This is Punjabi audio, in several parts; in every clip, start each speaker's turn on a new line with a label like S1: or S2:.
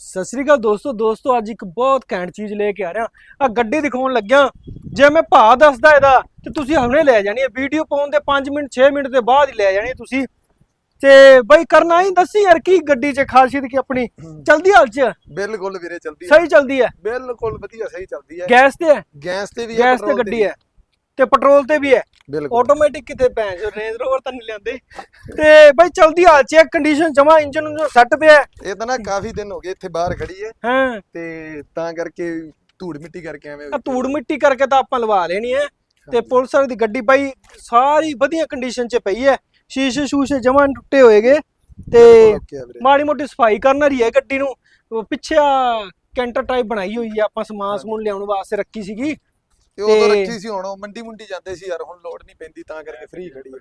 S1: ਸਤਿ ਸ੍ਰੀ ਅਕਾਲ ਦੋਸਤੋ ਦੋਸਤੋ ਅੱਜ ਇੱਕ ਬਹੁਤ ਘੈਂਟ ਚੀਜ਼ ਲੈ ਕੇ ਆ ਰਿਹਾ। ਆ ਗੱਡੀ ਦਿਖਾਉਣ ਲੱਗਿਆ ਜੇ ਮੈਂ ਭਾਅ ਦੱਸਦਾ ਇਹਦਾ ਤੇ ਤੁਸੀਂ ਹੁਣੇ ਲੈ ਜਾਣੀ ਹੈ। ਵੀਡੀਓ ਪਾਉਣ ਦੇ 5 ਮਿੰਟ 6 ਮਿੰਟ ਦੇ ਬਾਅਦ ਹੀ ਲੈ ਜਾਣੀ ਤੁਸੀਂ। ਤੇ ਬਈ ਕਰਨਾ ਹੀ ਦੱਸੀ ਯਾਰ ਕੀ ਗੱਡੀ 'ਚ ਖਾਸੀਅਤ ਕੀ ਆਪਣੀ? ਚਲਦੀ ਹਾਲ 'ਚ?
S2: ਬਿਲਕੁਲ ਵੀਰੇ ਚਲਦੀ ਹੈ।
S1: ਸਹੀ ਚਲਦੀ ਹੈ?
S2: ਬਿਲਕੁਲ ਵਧੀਆ ਸਹੀ ਚੱਲਦੀ ਹੈ।
S1: ਗੈਸ ਤੇ ਹੈ?
S2: ਗੈਸ ਤੇ ਵੀ ਹੈ
S1: ਗੈਸ ਤੇ ਗੱਡੀ ਹੈ। ਤੇ ਪੈਟਰੋਲ ਤੇ ਵੀ ਹੈ।
S2: ਬਿਲਕੁਲ।
S1: ਆਟੋਮੈਟਿਕ ਕਿਤੇ ਭੈਣ ਜੋ ਰੇਂਜ ਰੋਵਰ ਤਾਂ ਨਹੀਂ ਲਿਆਂਦੇ। ਤੇ ਬਈ ਚਲਦੀ ਹਾਲ 'ਚ ਕੰਡੀਸ਼ਨ ਜਮਾ ਇੰਜਨ ਨੂੰ ਸੈੱਟ ਪਿਆ।
S2: ਇਹ ਤਾਂ ਨਾ ਕਾਫੀ ਦਿਨ ਹੋ ਗਏ ਇੱਥੇ ਬਾਹਰ ਖੜੀ ਹੈ।
S1: ਹਾਂ।
S2: ਤੇ ਤਾਂ ਕਰਕੇ ਧੂੜ ਮਿੱਟੀ ਕਰਕੇ ਐਵੇਂ
S1: ਧੂੜ ਮਿੱਟੀ ਕਰਕੇ ਤਾਂ ਆਪਾਂ ਲਵਾ ਲੈਣੀ ਹੈ। ਤੇ ਪੁਲਿਸ ਦੀ ਗੱਡੀ ਬਾਈ ਸਾਰੀ ਵਧੀਆ ਕੰਡੀਸ਼ਨ 'ਚ ਪਈ ਹੈ। ਸ਼ੀਸ਼ੇ ਸ਼ੂਸ਼ੇ ਜਮਾਂ ਟੁੱਟੇ ਹੋਏਗੇ ਤੇ ਮਾੜੀ ਮੋਟੀ ਸਫ਼ਾਈ ਕਰਨ ਰਹੀ ਹੈ ਗੱਡੀ ਨੂੰ। ਪਿੱਛੇ ਆ ਕੈਂਟਰ ਟਾਈਪ ਬਣਾਈ ਹੋਈ ਹੈ ਆਪਾਂ ਸਮਾਨ ਸਮੂਨ ਲਿਆਉਣ ਵਾਸਤੇ ਰੱਖੀ ਸੀਗੀ।
S2: ਤੇ ਉਦੋਂ ਰੱਖੀ ਸੀ ਹੁਣ ਮੰਡੀ ਮੁੰਡੀ ਜਾਂਦੇ ਸੀ ਯਾਰ ਹੁਣ ਲੋਡ ਨਹੀਂ ਪੈਂਦੀ ਤਾਂ ਕਰਕੇ ਫ੍ਰੀ ਖੜੀ ਹੈ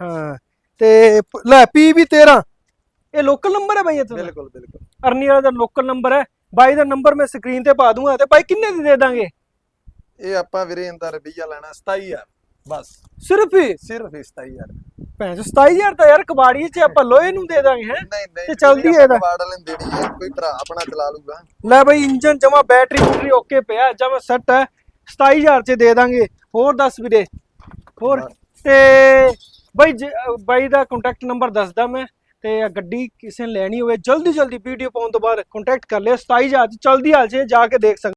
S1: ਹਾਂ ਤੇ ਪ- ਲੈ ਪੀਬੀ 13 ਇਹ ਲੋਕਲ ਨੰਬਰ ਹੈ ਬਾਈ ਇਹ ਤੁਹਾਡਾ
S2: ਬਿਲਕੁਲ ਬਿਲਕੁਲ।
S1: ਅਰਨੀ ਵਾਲਾ ਦਾ ਲੋਕਲ ਨੰਬਰ ਹੈ। ਬਾਈ ਦਾ ਨੰਬਰ ਮੈਂ ਸਕਰੀਨ ਤੇ ਪਾ ਦੂੰਗਾ ਤੇ ਬਾਈ ਕਿੰਨੇ ਦੀ ਦੇ ਦਾਂਗੇ?
S2: ਇਹ ਆਪਾਂ ਵੀਰੇ ਇਹਦਾ ਰੁਪਈਆ ਲੈਣਾ 27000 ਬਸ।
S1: ਸਿਰਫ ਹੀ?
S2: ਸਿਰਫ ਹੀ 27000
S1: ਭੈਣ ਚੋ 27000 ਤਾਂ ਯਾਰ ਕਬਾੜੀ 'ਚ ਆਪਾਂ ਲੋਹੇ ਨੂੰ ਦੇ ਦਾਂਗੇ ਹੈ?
S2: ਨਹੀਂ ਨਹੀਂ
S1: ਤੇ ਚੱਲਦੀ ਹੈ ਇਹਦਾ।
S2: ਵਾੜ ਨੂੰ ਦੇਣੀ ਹੈ ਕੋਈ ਭਰਾ ਆਪਣਾ ਚਲਾ ਲੂਗਾ
S1: ਲੈ ਬਈ ਇੰਜਨ ਜਮਾ ਬੈਟਰੀ ਬੂਟਰੀ ਓਕੇ ਪਿਆ ਜਮਾ ਸੈੱਟ ਹੈ। 27000 ਚ ਦੇ ਦਾਂਗੇ। ਹੋਰ ਦੱਸ ਵੀਰੇ। ਹੋਰ। ਤੇ ਬਈ ਬਾਈ ਦਾ ਕੰਟੈਕਟ ਨੰਬਰ ਦੱਸਦਾ ਮੈਂ। ਤੇ ਗੱਡੀ ਕਿਸੇ ਨੇ ਲੈਣੀ ਹੋਵੇ ਜਲਦੀ ਜਲਦੀ ਵੀਡੀਓ ਪਾਉਣ ਤੋਂ ਬਾਅਦ ਕੰਟੈਕਟ ਕਰ ਲਿਓ। 27000 ਚ ਚਲਦੀ ਹਾਲ ਚ ਜਾ ਕੇ ਦੇਖ ਸਕਦੇ